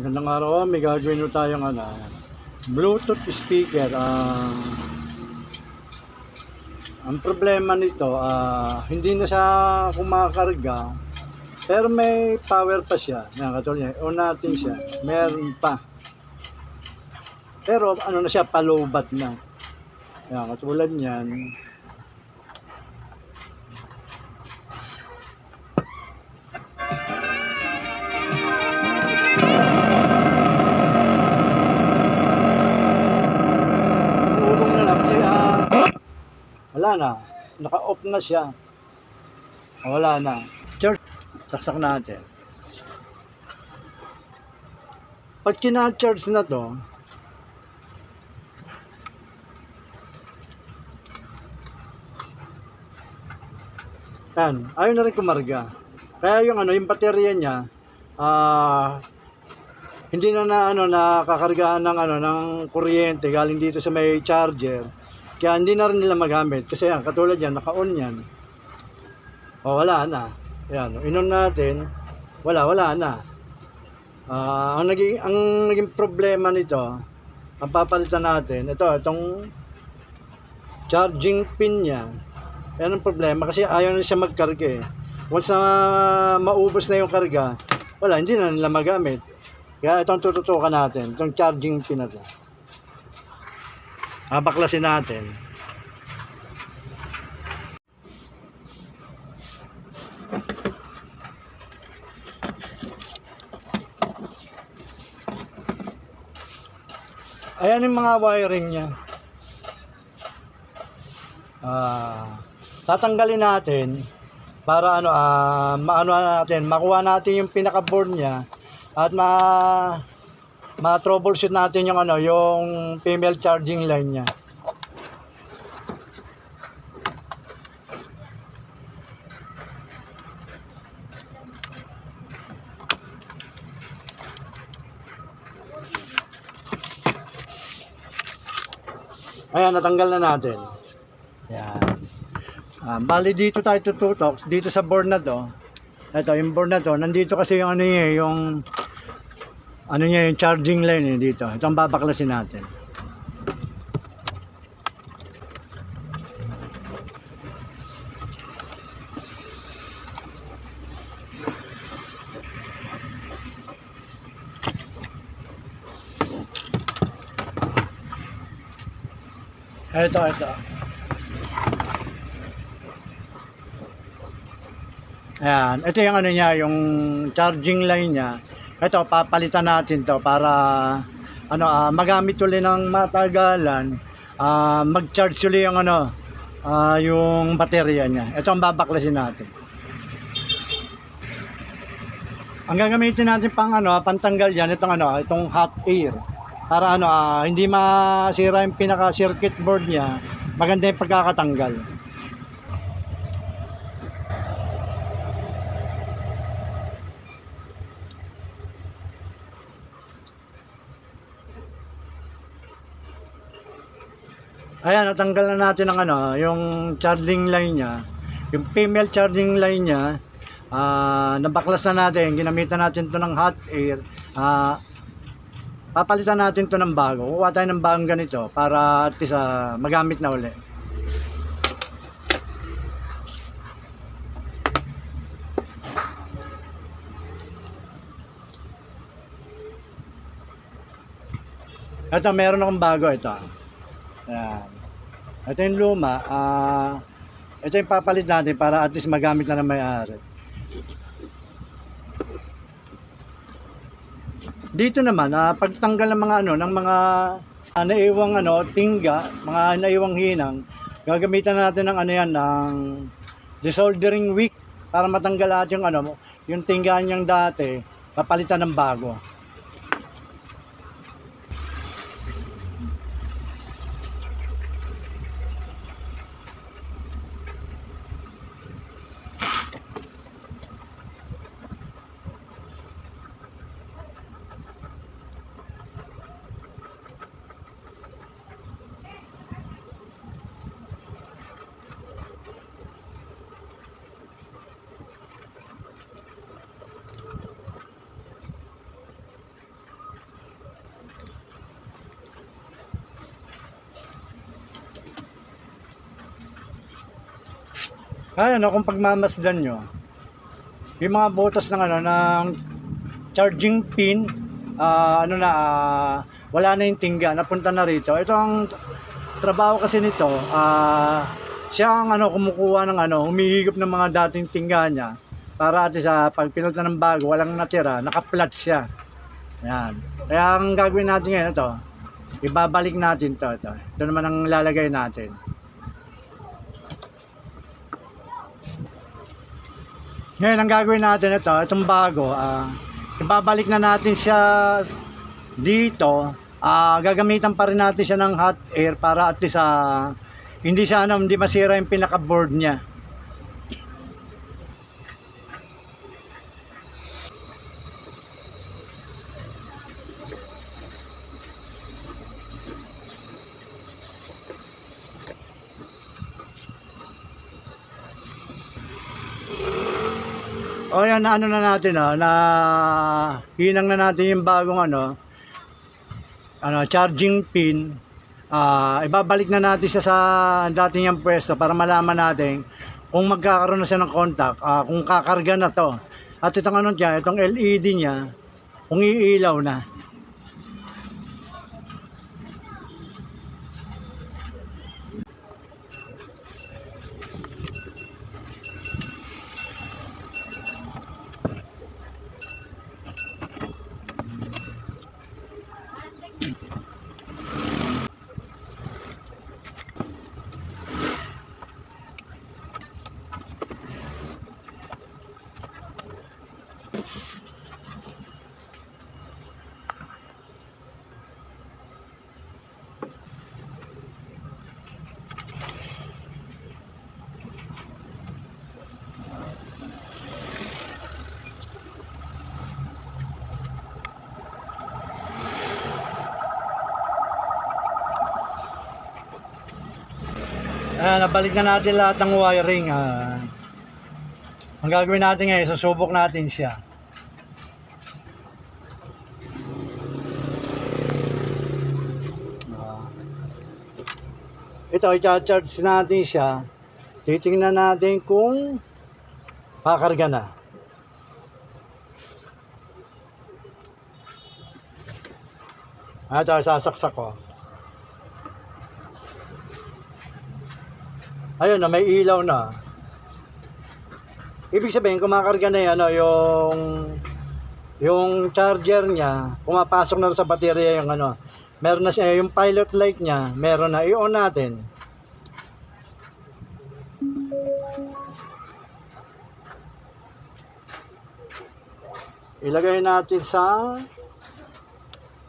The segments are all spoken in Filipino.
Magandang araw, may gagawin mo tayong ano, Bluetooth speaker. Ah, ang problema nito, ah, hindi na siya kumakarga, pero may power pa siya. Yan, katulad niya, on natin siya, meron pa. Pero ano na siya, palubat na. Yan, katulad niyan. Wala na. Naka-off na siya. Wala na. Church, saksak natin. Pag kina-charge na to, yan, ayaw na rin kumarga. Kaya yung ano, yung baterya niya, ah, hindi na na ano nakakargahan ng ano ng kuryente galing dito sa may charger. Kaya hindi na rin nila magamit kasi yan katulad yan naka-on yan. O wala na. Yan, inon natin. Wala, wala na. Ah, ang naging ang naging problema nito, ang papalitan natin, ito itong charging pin niya. Yan ang problema kasi ayaw na siya magkarga eh. Once na maubos na yung karga, wala, hindi na nila magamit. Kaya itong tututukan natin, itong charging pin na to. Habaklasin natin. Ayan yung mga wiring niya. Ah, tatanggalin natin para ano ah maano natin, makuha natin yung pinaka board niya at ma ma troubleshoot natin yung ano yung female charging line niya. Ayan, natanggal na natin. Ayan. Ah, bali dito tayo tututok, dito sa board na to. Ito, yung board na to, nandito kasi yung ano yung ano niya, yung charging line eh, dito. Ito ang babaklasin natin. Ito, ito. Ayan, ito yung ano niya, yung charging line niya. Ito, papalitan natin to para ano, ah, magamit ulit ng matagalan, ah, mag-charge ulit yung ano, ah, yung baterya niya. Ito ang babaklasin natin. Ang gagamitin natin pang ano, pantanggal yan, itong ano, itong hot air. Para ano, ah, hindi masira yung pinaka circuit board niya, maganda yung pagkakatanggal. Ayan, natanggal na natin ang ano, yung charging line niya. Yung female charging line niya, ah nabaklas na natin, ginamitan natin to ng hot air. Ah papalitan natin to ng bago. Kuha tayo ng bagong ganito para at least ah, magamit na uli. Ito, meron akong bago ito. Ayan. Ito yung luma. ah ito yung papalit natin para at least magamit na ng may-ari. Dito naman, ah, pagtanggal ng mga ano, ng mga ah, naiwang ano, tingga, mga naiwang hinang, gagamitan natin ng ano yan, ng desoldering wick para matanggal lahat yung ano, yung tingga niyang dati, papalitan ng bago. Kaya no, kung pagmamasdan nyo, yung mga butas ng ano, ng charging pin, ah, ano na, ah, wala na yung tingga, napunta na rito. Ito ang trabaho kasi nito, ah, siya ang ano, kumukuha ng ano, humihigop ng mga dating tingga niya para at sa pag pinunta ng bago, walang natira, naka-flat siya. Yan. Kaya ang gagawin natin ngayon, ito, ibabalik natin to, ito. Ito naman ang lalagay natin. Ngayon, ang gagawin natin ito, itong bago, ah, ibabalik na natin siya dito. Ah, gagamitan pa rin natin siya ng hot air para at least ah, hindi siya ano, hindi masira yung pinaka-board niya. O yan, na ano na natin oh, na hinang na natin yung bagong ano, ano, charging pin. Ah, ibabalik na natin siya sa dating yung pwesto para malaman natin kung magkakaroon na siya ng contact, ah, kung kakarga na to. At itong ano niya, itong LED niya, kung iilaw na. Ah, nabalik na natin lahat ng wiring. Ah. Ang gagawin natin ngayon, susubok natin siya. Ah. Ito, i-charge natin siya. Titingnan natin kung kakarga na. Ito, sasaksak ko. Ayun na, may ilaw na. Ibig sabihin, kumakarga na yan, ano, yung yung charger niya, pumapasok na sa baterya yung ano. Meron na siya, yung pilot light niya, meron na. I-on natin. Ilagay natin sa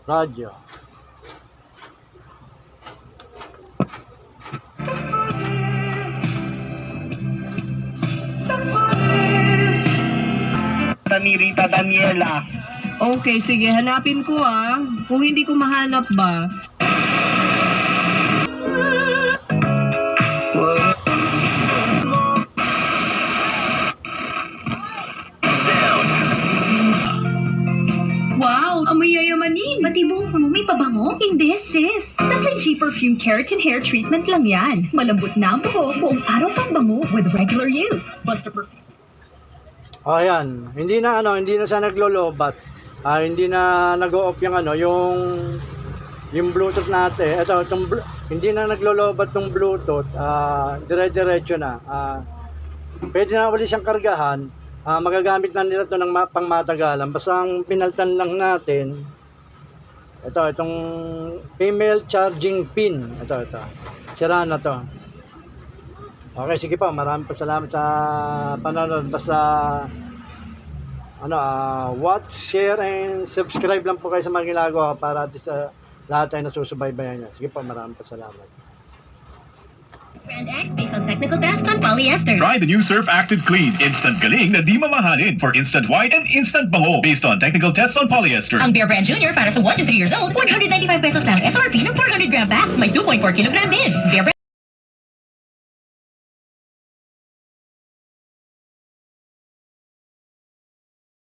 radyo. Ni Rita Daniela. Okay, sige, hanapin ko ah. Kung hindi ko mahanap ba. Wow! Amoy yayamanin! Pati buhok mo may pabango? Hindi, sis! Sa G Perfume Keratin Hair Treatment lang yan. Malambot na ang buhok, buong araw pang bango with regular use. Basta Perfume. O ayan, hindi na ano, hindi na siya naglolobat. Ah, hindi na nag-o-off yung ano, yung yung Bluetooth natin. Ito, itong hindi na naglolobat ng Bluetooth. Ah, dire-diretso na. Ah, pwede na ulit siyang kargahan. Ah, magagamit na nila ito ng ma- pangmatagalan. Basta ang pinaltan lang natin, ito, itong female charging pin. Ito, ito. Sira na to. Okay, sige po. Maraming pa salamat sa panonood. Basta ano, ah, watch, share, and subscribe lang po kayo sa mga ginagawa ko para at least, ah, lahat tayo nasusubaybayan niya. Sige po, maraming pa salamat. Brand X based on technical tests on polyester. Try the new Surf Active Clean. Instant galing na di mamahalin for instant white and instant bango based on technical tests on polyester. Ang Bear Brand Junior para sa 1 to 3 years old, 195 pesos lang. SRP ng 400 gram pack. May 2.4 kilogram din. Bear Brand